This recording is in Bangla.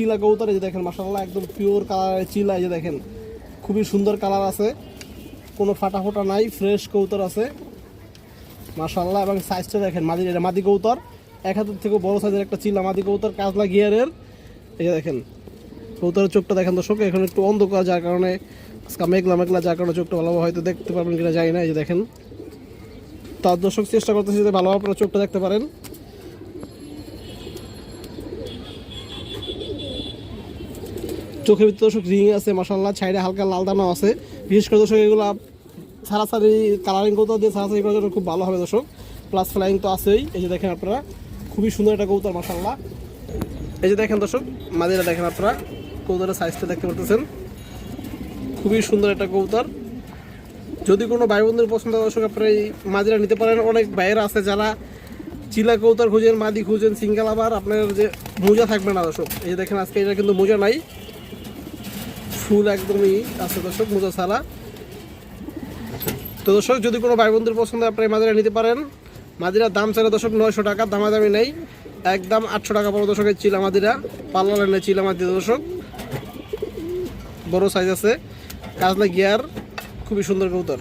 চিলা কবুতর যে দেখেন মাসাল্লাহ একদম পিওর কালারের চিলা, এই যে দেখেন, খুবই সুন্দর কালার আছে। কোনো ফাটা ফোটা নাই ফ্রেশ কবুতর আছে। মাসাল্লাহ এবং সাইজটা দেখেন, মাদি, এটা মাদি কবুতর এক হাতের থেকে বড় সাইজের একটা চিলা, মাদি কবুতর কাজলা গিয়ারের এই যে দেখেন কবুতরের চোখটা দেখেন দর্শক, এখন একটু অন্ধকার, যার কারণে আজকে মেঘলা মেঘলা, যার কারণে চোখটা ভালোভাবে হয়তো দেখতে পারবেন কিনা জানি না, এই যে দেখেন। তার দর্শক, চেষ্টা করতেছি যাতে ভালোভাবে আপনারা চোখটা দেখতে পারেন। চোখের ভিতরে দর্শক রিং আছে মশাল্লা ছাইডে হালকা লাল দানা আছে। বিশেষ করে দর্শক, এগুলো সারাসারি কালারিং কৌতর দিয়ে সারাসারি করার জন্য খুব ভালো হবে দর্শক। প্লাস ফ্লাইং তো আছেই। এই যে দেখেন আপনারা, খুবই সুন্দর একটা কৌতর মশাল্লা এই যে দেখেন দর্শক মাদিরা দেখেন আপনারা কৌতরের সাইজটা দেখতে পারতেছেন। খুবই সুন্দর একটা কৌতর যদি কোনো ভাই বোনদের পছন্দ দর্শক, আপনারা এই মাদিরা নিতে পারেন। অনেক ভাইয়েরা আছে যারা চিলা কৌতর খুঁজেন, মাদি খুঁজেন, সিঙ্গেল আবার, আপনার যে মোজা থাকবে না দর্শক। এই যে দেখেন, আজকে এটা কিন্তু মোজা নাই। ফুল একদমই আছে দর্শক, মোজা ছাড়া। তো দর্শক, যদি কোনো ভাই বন্ধুর পছন্দ আপনি মাদিরা নিতে পারেন। মাদিরার দাম চাইলে দর্শক নয়শো টাকা, দামাদামি নেই। একদম আটশো টাকা বড় দর্শকের চিলা মাদিরা, পার্লার লাইনে চিলা মাদিরা দর্শক। বড় সাইজ আছে। কাজলা গিয়ার খুবই সুন্দর কবুতর।